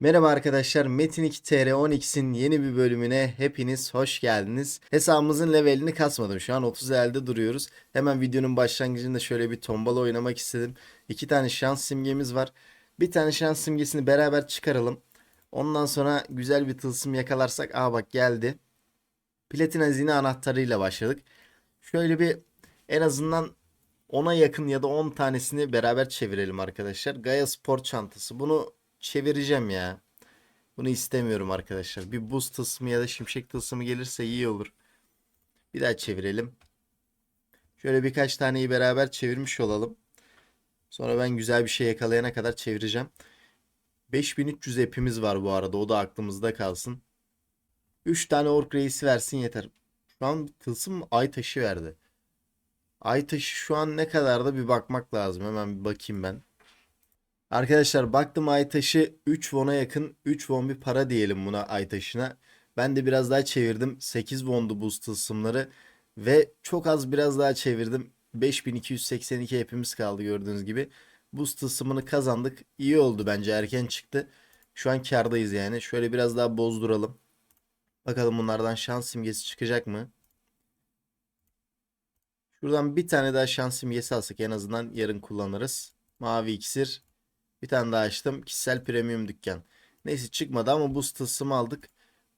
Merhaba arkadaşlar, Metin 2 TR 10x'in yeni bir bölümüne hepiniz hoş geldiniz. Hesabımızın levelini kasmadım. Şu an 30 elde duruyoruz. Hemen videonun başlangıcında şöyle bir tombala oynamak istedim. İki tane şans simgemiz var. Bir tane şans simgesini beraber çıkaralım. Ondan sonra güzel bir tılsım yakalarsak, aa bak geldi. Platin hazine anahtarıyla başladık. Şöyle bir en azından 10'a yakın ya da 10 tanesini beraber çevirelim arkadaşlar. Gaia Spor çantası. Bunu çevireceğim ya. Bunu istemiyorum arkadaşlar. Bir buz tılsımı ya da şimşek tılsımı gelirse iyi olur. Bir daha çevirelim. Şöyle birkaç taneyi beraber çevirmiş olalım. Sonra ben güzel bir şey yakalayana kadar çevireceğim. 5300 epimiz var bu arada. O da aklımızda kalsın. 3 tane ork reisi versin yeter. Şu an tılsım ay taşı verdi. Ay taşı şu an ne kadar da bir bakmak lazım. Hemen bir bakayım ben. Arkadaşlar baktım Aytaş'ı 3 won'a yakın 3 won bir para diyelim buna Aytaş'ına. Ben de biraz daha çevirdim. 8 won'du boost tılsımları ve çok az biraz daha çevirdim. 5282 hepimiz kaldı gördüğünüz gibi. Boost tılsımını kazandık. İyi oldu bence erken çıktı. Şu an kârdayız yani. Şöyle biraz daha bozduralım. Bakalım bunlardan şans simgesi çıkacak mı? Şuradan bir tane daha şans simgesi alsak en azından yarın kullanırız. Mavi iksir. Bir tane daha açtım. Kişisel premium dükkan. Neyse çıkmadı ama bu tılsımı aldık.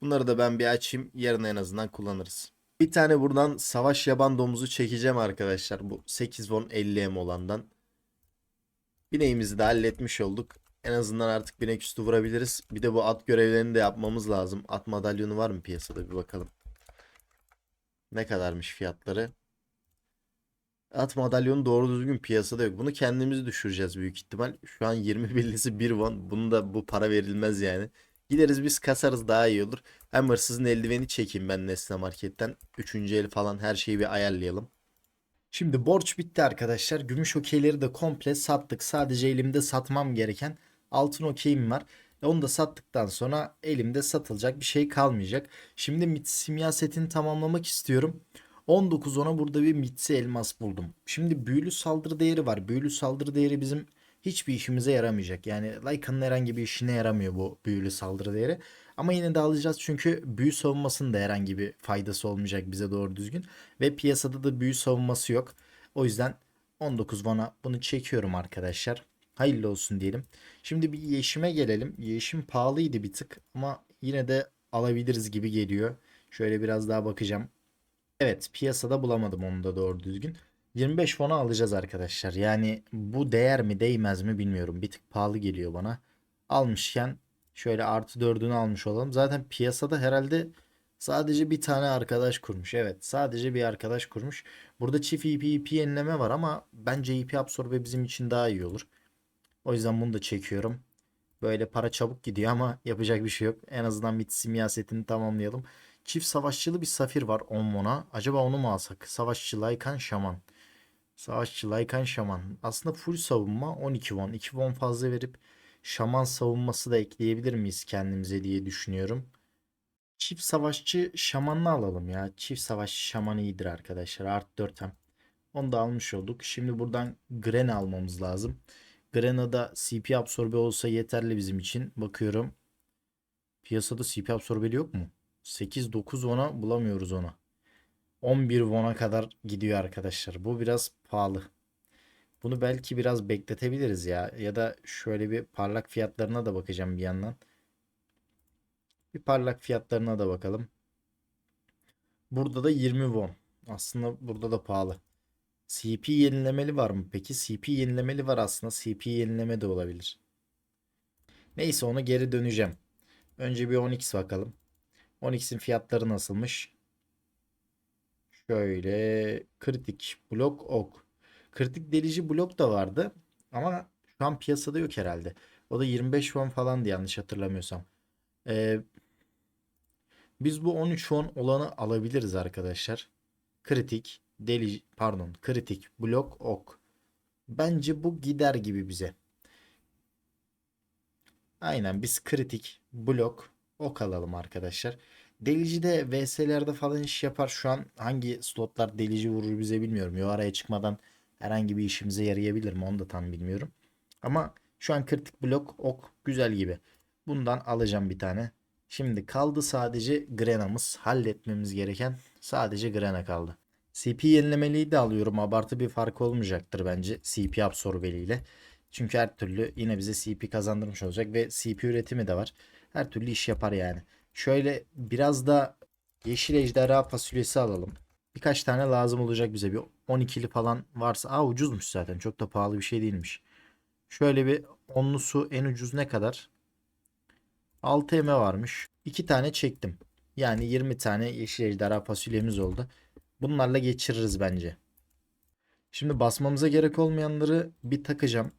Bunları da ben bir açayım. Yarın en azından kullanırız. Bir tane buradan savaş yaban domuzu çekeceğim arkadaşlar. Bu 8 won 50 m olandan. Bineğimizi de halletmiş olduk. En azından artık binek üstü vurabiliriz. Bir de bu at görevlerini de yapmamız lazım. At madalyonu var mı piyasada bir bakalım. Ne kadarmış fiyatları? At madalyonu doğru düzgün piyasada yok. Bunu kendimiz düşüreceğiz büyük ihtimal. Şu an 20 billisi 1 won. Bunu da bu para verilmez yani. Gideriz biz kasarız daha iyi olur. Hem hırsızın eldiveni çekeyim ben Nesne Market'ten. Üçüncü el falan her şeyi bir ayarlayalım. Şimdi borç bitti arkadaşlar. Gümüş okeyleri de komple sattık. Sadece elimde satmam gereken altın okeyim var. Onu da sattıktan sonra elimde satılacak bir şey kalmayacak. Şimdi simya setini tamamlamak istiyorum. 19 ona burada bir mitsi elmas buldum. Şimdi büyülü saldırı değeri var. Büyülü saldırı değeri bizim hiçbir işimize yaramayacak. Yani Lycan'ın herhangi bir işine yaramıyor bu büyülü saldırı değeri. Ama yine de alacağız çünkü büyü savunmasının da herhangi bir faydası olmayacak bize doğru düzgün. Ve piyasada da büyü savunması yok. O yüzden 19 vana bunu çekiyorum arkadaşlar. Hayırlı olsun diyelim. Şimdi bir yeşime gelelim. Yeşim pahalıydı bir tık ama yine de alabiliriz gibi geliyor. Şöyle biraz daha bakacağım. Evet piyasada bulamadım onu da doğru düzgün. 25 fona alacağız arkadaşlar. Yani bu değer mi değmez mi bilmiyorum. Bir tık pahalı geliyor bana. Almışken şöyle artı 4'ünü almış olalım. Zaten piyasada herhalde sadece bir tane arkadaş kurmuş. Evet sadece bir arkadaş kurmuş. Burada çift EP, EP yenileme var ama bence EP absorbe bizim için daha iyi olur. O yüzden bunu da çekiyorum. Böyle para çabuk gidiyor ama yapacak bir şey yok. En azından bir simya setini tamamlayalım. Çift savaşçılı bir safir var 10 mona. Acaba onu mu alsak? Savaşçı Laykan Şaman. Savaşçı Laykan Şaman. Aslında full savunma 12 won. 2 won fazla verip şaman savunması da ekleyebilir miyiz kendimize diye düşünüyorum. Çift savaşçı şamanını alalım ya. Çift savaşçı şaman iyidir arkadaşlar. Art 4 hem. Onu da almış olduk. Şimdi buradan Gren almamız lazım. Grena'da CP absorbe olsa yeterli bizim için. Bakıyorum. Piyasada CP absorbeli yok mu? 8-9 won'a bulamıyoruz onu. 11 won'a kadar gidiyor arkadaşlar. Bu biraz pahalı. Bunu belki biraz bekletebiliriz ya. Ya da şöyle bir parlak fiyatlarına da bakacağım bir yandan. Bir parlak fiyatlarına da bakalım. Burada da 20 won. Aslında burada da pahalı. CP yenilemeli var mı peki? CP yenilemeli var aslında. CP yenileme de olabilir. Neyse onu geri döneceğim. Önce bir 10x bakalım. 10x'in fiyatları nasılmış? Şöyle kritik blok ok. Kritik delici blok da vardı ama şu an piyasada yok herhalde. O da 25 won falandı yanlış hatırlamıyorsam. Ee, biz bu 13 won olanı alabiliriz arkadaşlar. Kritik deli pardon kritik blok ok. Bence bu gider gibi bize. Aynen biz kritik blok ok alalım arkadaşlar. Delici de VS'lerde falan iş yapar. Şu an hangi slotlar delici vurur bize bilmiyorum. Yo araya çıkmadan herhangi bir işimize yarayabilir mi onu da tam bilmiyorum. Ama şu an kritik blok ok güzel gibi. Bundan alacağım bir tane. Şimdi kaldı sadece Grena'mız. Halletmemiz gereken sadece Grena kaldı. CP yenilemeliği de alıyorum. Abartı bir fark olmayacaktır bence CP absorbeliyle. Çünkü her türlü yine bize CP kazandırmış olacak ve CP üretimi de var. Her türlü iş yapar yani. Şöyle biraz da yeşil ejderha fasulyesi alalım. Birkaç tane lazım olacak bize. Bir 12'li falan varsa. Aa ucuzmuş zaten. Çok da pahalı bir şey değilmiş. Şöyle bir onlusu en ucuz ne kadar? 6 eme varmış. 2 tane çektim. Yani 20 tane yeşil ejderha fasulyemiz oldu. Bunlarla geçiririz bence. Şimdi basmamıza gerek olmayanları bir takacağım.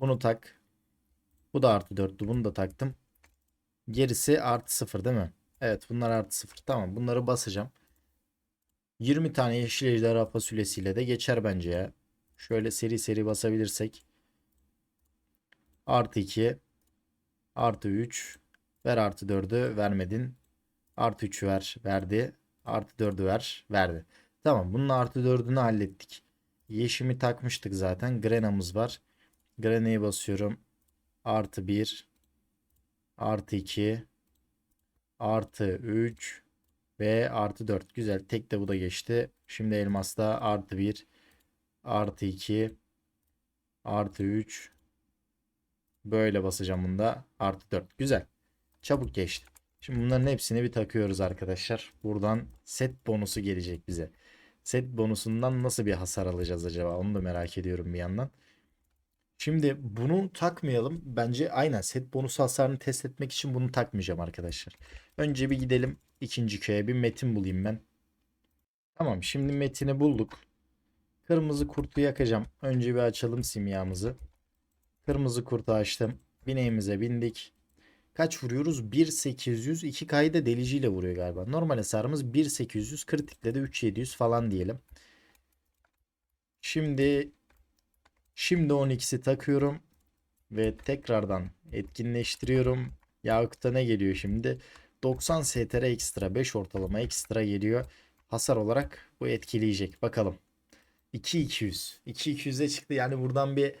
Bunu tak. Bu da artı 4'tü. Bunu da taktım. Gerisi artı 0 değil mi? Evet bunlar artı 0. Tamam bunları basacağım. 20 tane yeşil ejderha fasulyesiyle de geçer bence ya. Şöyle seri seri basabilirsek. Artı 2. Artı 3. Ver artı 4'ü vermedin. Artı 3'ü ver. Verdi. Artı 4'ü ver. Verdi. Tamam bunun artı 4'ünü hallettik. Yeşimi takmıştık zaten. Grena'mız var. Grena'yı basıyorum. Artı 1. Artı 2. Artı 3. Ve artı 4. Güzel. Tek de bu da geçti. Şimdi elmasta artı 1. Artı 2. Artı 3. Böyle basacağım bunda. Artı 4. Güzel. Çabuk geçti. Şimdi bunların hepsini bir takıyoruz arkadaşlar. Buradan set bonusu gelecek bize. Set bonusundan nasıl bir hasar alacağız acaba? Onu da merak ediyorum bir yandan. Şimdi bunu takmayalım. Bence aynen set bonusu hasarını test etmek için bunu takmayacağım arkadaşlar. Önce bir gidelim ikinci köye bir metin bulayım ben. Tamam şimdi metini bulduk. Kırmızı kurtu yakacağım. Önce bir açalım simyamızı. Kırmızı kurtu açtım. Bineğimize bindik. Kaç vuruyoruz? 1800. 2 kayda deliciyle vuruyor galiba. Normal hasarımız 1800. Kritikle de 3700 falan diyelim. Şimdi şimdi 12'si takıyorum. Ve tekrardan etkinleştiriyorum. Yakut'a ne geliyor şimdi? 90 STR ekstra 5 ortalama ekstra geliyor. Hasar olarak bu etkileyecek. Bakalım. 2200. 2200'e çıktı. Yani buradan bir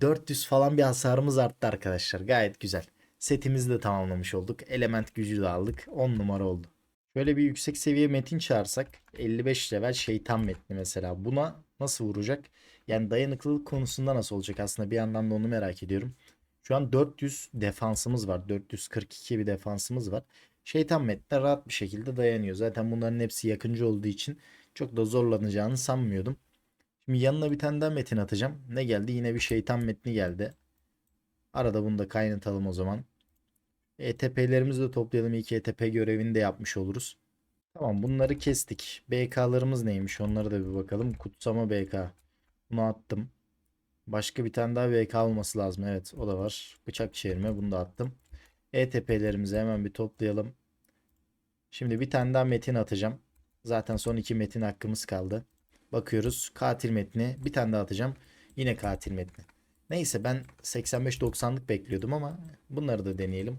400 falan bir hasarımız arttı arkadaşlar. Gayet güzel. Setimizi de tamamlamış olduk. Element gücü de aldık. 10 numara oldu. Şöyle bir yüksek seviye metin çağırsak 55 level şeytan metni mesela. Buna nasıl vuracak? Yani dayanıklılık konusunda nasıl olacak aslında bir yandan da onu merak ediyorum. Şu an 400 defansımız var. 442 bir defansımız var. Şeytan metne rahat bir şekilde dayanıyor. Zaten bunların hepsi yakıncı olduğu için çok da zorlanacağını sanmıyordum. Şimdi yanına bir tane daha metin atacağım. Ne geldi? Yine bir şeytan metni geldi. Arada bunu da kaynatalım o zaman. ETP'lerimizi de toplayalım. İlk ETP görevini de yapmış oluruz. Tamam bunları kestik. BK'larımız neymiş? Onlara da bir bakalım. Kutsama BK. Bunu attım. Başka bir tane daha BK olması lazım. Evet o da var. Bıçak çevirme bunu da attım. ETP'lerimizi hemen bir toplayalım. Şimdi bir tane daha metin atacağım. Zaten son iki metin hakkımız kaldı. Bakıyoruz. Katil metni. Bir tane daha atacağım. Yine katil metni. Neyse ben 85-90'lık bekliyordum ama bunları da deneyelim.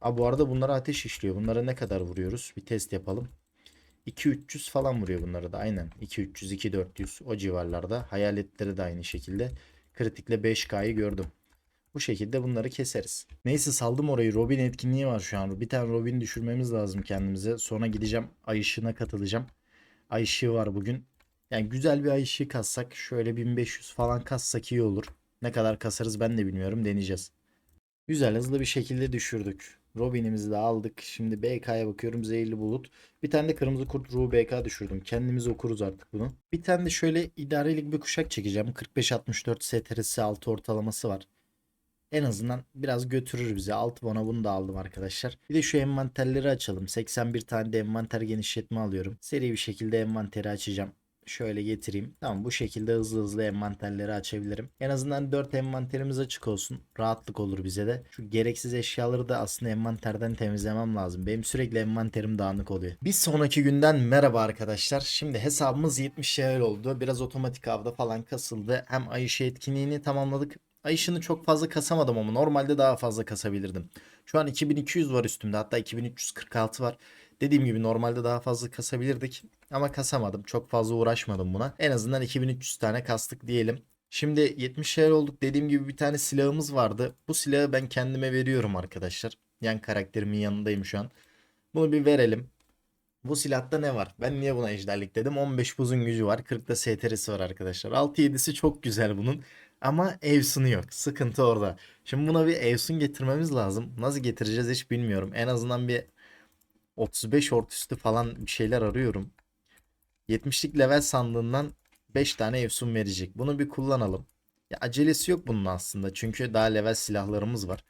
Aa, bu arada bunlara ateş işliyor. Bunlara ne kadar vuruyoruz? Bir test yapalım. 2-300 falan vuruyor bunları da aynen. 2-300-2-400 o civarlarda. Hayaletleri de aynı şekilde. Kritikle 5K'yı gördüm. Bu şekilde bunları keseriz. Neyse saldım orayı. Robin etkinliği var şu an. Bir tane Robin düşürmemiz lazım kendimize. Sonra gideceğim ay ışığına katılacağım. Ay ışığı var bugün. Yani güzel bir ay ışığı kassak şöyle 1500 falan kassak iyi olur. Ne kadar kasarız ben de bilmiyorum deneyeceğiz. Güzel hızlı bir şekilde düşürdük. Robin'imizi de aldık. Şimdi BK'ya bakıyorum. Zehirli bulut. Bir tane de kırmızı kurt ruhu BK düşürdüm. Kendimiz okuruz artık bunu. Bir tane de şöyle idarelik bir kuşak çekeceğim. 45-64 STR'si 6 ortalaması var. En azından biraz götürür bizi. 6 bona bunu da aldım arkadaşlar. Bir de şu envanterleri açalım. 81 tane de envanter genişletme alıyorum. Seri bir şekilde envanteri açacağım. Şöyle getireyim. Tamam bu şekilde hızlı hızlı envanterleri açabilirim. En azından 4 envanterimiz açık olsun. Rahatlık olur bize de. Şu gereksiz eşyaları da aslında envanterden temizlemem lazım. Benim sürekli envanterim dağınık oluyor. Bir sonraki günden merhaba arkadaşlar. Şimdi hesabımız 70 level oldu. Biraz otomatik avda falan kasıldı. Hem Ayşe etkinliğini tamamladık. Ayışını çok fazla kasamadım ama normalde daha fazla kasabilirdim. Şu an 2200 var üstümde hatta 2346 var. Dediğim gibi normalde daha fazla kasabilirdik ama kasamadım. Çok fazla uğraşmadım buna. En azından 2300 tane kastık diyelim. Şimdi 70 level olduk. Dediğim gibi bir tane silahımız vardı. Bu silahı ben kendime veriyorum arkadaşlar. Yan karakterimin yanındayım şu an. Bunu bir verelim. Bu silahta ne var? Ben niye buna ejderlik dedim? 15 buzun gücü var. 40 da STR'si var arkadaşlar. 6-7'si çok güzel bunun. Ama Evsun'u yok. Sıkıntı orada. Şimdi buna bir Evsun getirmemiz lazım. Nasıl getireceğiz hiç bilmiyorum. En azından bir 35 ort üstü falan bir şeyler arıyorum. 70'lik level sandığından 5 tane Evsun verecek. Bunu bir kullanalım. Ya acelesi yok bunun aslında. Çünkü daha level silahlarımız var.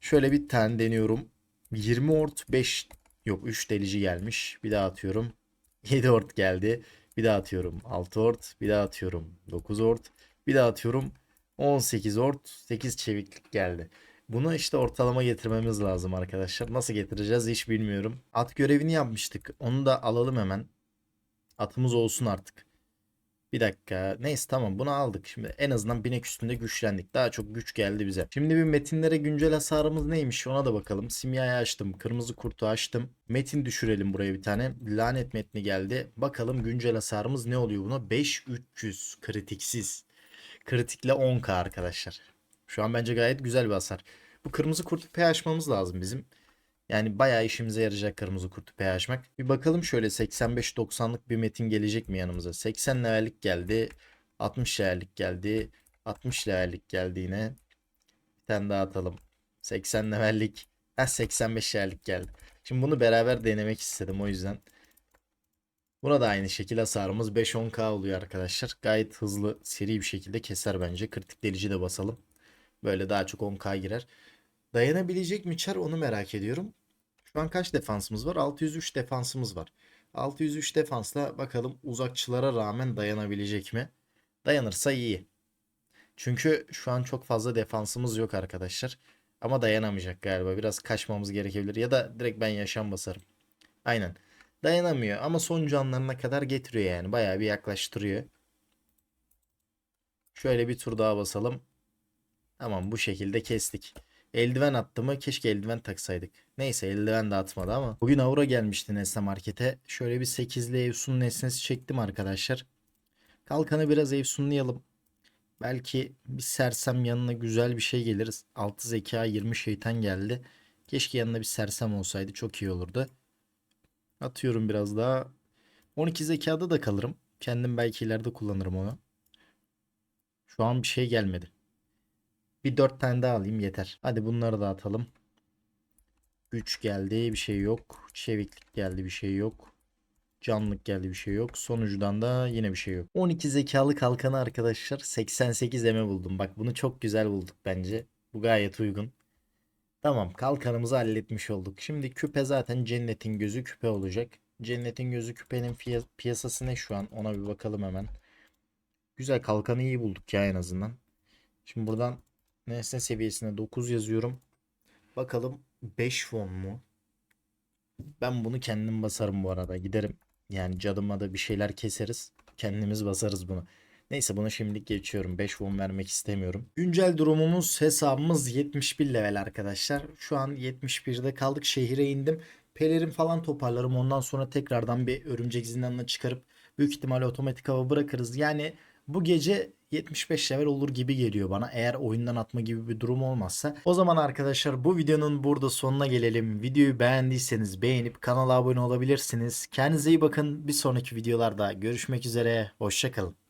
Şöyle bir tane deniyorum. 20 ort 5 yok 3 delici gelmiş. Bir daha atıyorum. 7 ort geldi. Bir daha atıyorum. 6 ort. Bir daha atıyorum. 9 ort. Bir daha atıyorum. 18 ort. 8 çeviklik geldi. Bunu işte ortalama getirmemiz lazım arkadaşlar. Nasıl getireceğiz hiç bilmiyorum. At görevini yapmıştık. Onu da alalım hemen. Atımız olsun artık. Bir dakika. Neyse tamam bunu aldık. Şimdi en azından binek üstünde güçlendik. Daha çok güç geldi bize. Şimdi bir metinlere güncel hasarımız neymiş ona da bakalım. Simyayı açtım. Kırmızı kurtu açtım. Metin düşürelim buraya bir tane. Lanet metni geldi. Bakalım güncel hasarımız ne oluyor buna? 5300 kritiksiz. Kritikle 10k arkadaşlar. Şu an bence gayet güzel bir hasar. Bu kırmızı kurtu P açmamız lazım bizim. Yani bayağı işimize yarayacak kırmızı kurtu P açmak. Bir bakalım şöyle 85-90'lık bir metin gelecek mi yanımıza? 80 levellik geldi. 60 levellik geldi. 60 levellik geldi yine. Bir tane daha atalım. 80 levellik. Ha 85 levellik geldi. Şimdi bunu beraber denemek istedim o yüzden. Buna da aynı şekilde hasarımız 5-10k oluyor arkadaşlar. Gayet hızlı seri bir şekilde keser bence. Kritik delici de basalım. Böyle daha çok 10k girer. Dayanabilecek mi Char onu merak ediyorum. Şu an kaç defansımız var? 603 defansımız var. 603 defansla bakalım uzakçılara rağmen dayanabilecek mi? Dayanırsa iyi. Çünkü şu an çok fazla defansımız yok arkadaşlar. Ama dayanamayacak galiba. Biraz kaçmamız gerekebilir. Ya da direkt ben yaşam basarım. Aynen. Dayanamıyor ama son canlarına kadar getiriyor yani. Bayağı bir yaklaştırıyor. Şöyle bir tur daha basalım. Tamam bu şekilde kestik. Eldiven attı mı? Keşke eldiven taksaydık. Neyse eldiven de atmadı ama. Bugün Aura gelmişti Nesne Market'e. Şöyle bir 8'li Evsun'un nesnesi çektim arkadaşlar. Kalkanı biraz Evsun'layalım. Belki bir sersem yanına güzel bir şey geliriz. 6 zeka 20 şeytan geldi. Keşke yanına bir sersem olsaydı çok iyi olurdu. Atıyorum biraz daha. 12 zekada da kalırım. Kendim belki ileride kullanırım onu. Şu an bir şey gelmedi. Bir 4 tane daha alayım yeter. Hadi bunları da atalım. Güç geldi bir şey yok. Çeviklik geldi bir şey yok. Canlılık geldi bir şey yok. Sonucudan da yine bir şey yok. 12 zekalı kalkanı arkadaşlar 88 eme buldum. Bak bunu çok güzel bulduk bence. Bu gayet uygun. Tamam kalkanımızı halletmiş olduk. Şimdi küpe zaten cennetin gözü küpe olacak. Cennetin gözü küpenin piyasası ne şu an ona bir bakalım hemen. Güzel kalkanı iyi bulduk ya en azından. Şimdi buradan nesne seviyesine 9 yazıyorum. Bakalım 5 fon mu? Ben bunu kendim basarım bu arada. Giderim yani cadıma da bir şeyler keseriz. Kendimiz basarız bunu. Neyse bunu şimdilik geçiyorum. 5 won vermek istemiyorum. Güncel durumumuz hesabımız 71 level arkadaşlar. Şu an 71'de kaldık. Şehire indim. Pelerin falan toparlarım. Ondan sonra tekrardan bir örümcek zindanına çıkarıp büyük ihtimalle otomatik hava bırakırız. Yani bu gece 75 level olur gibi geliyor bana. Eğer oyundan atma gibi bir durum olmazsa. O zaman arkadaşlar bu videonun burada sonuna gelelim. Videoyu beğendiyseniz beğenip kanala abone olabilirsiniz. Kendinize iyi bakın. Bir sonraki videolarda görüşmek üzere. Hoşçakalın.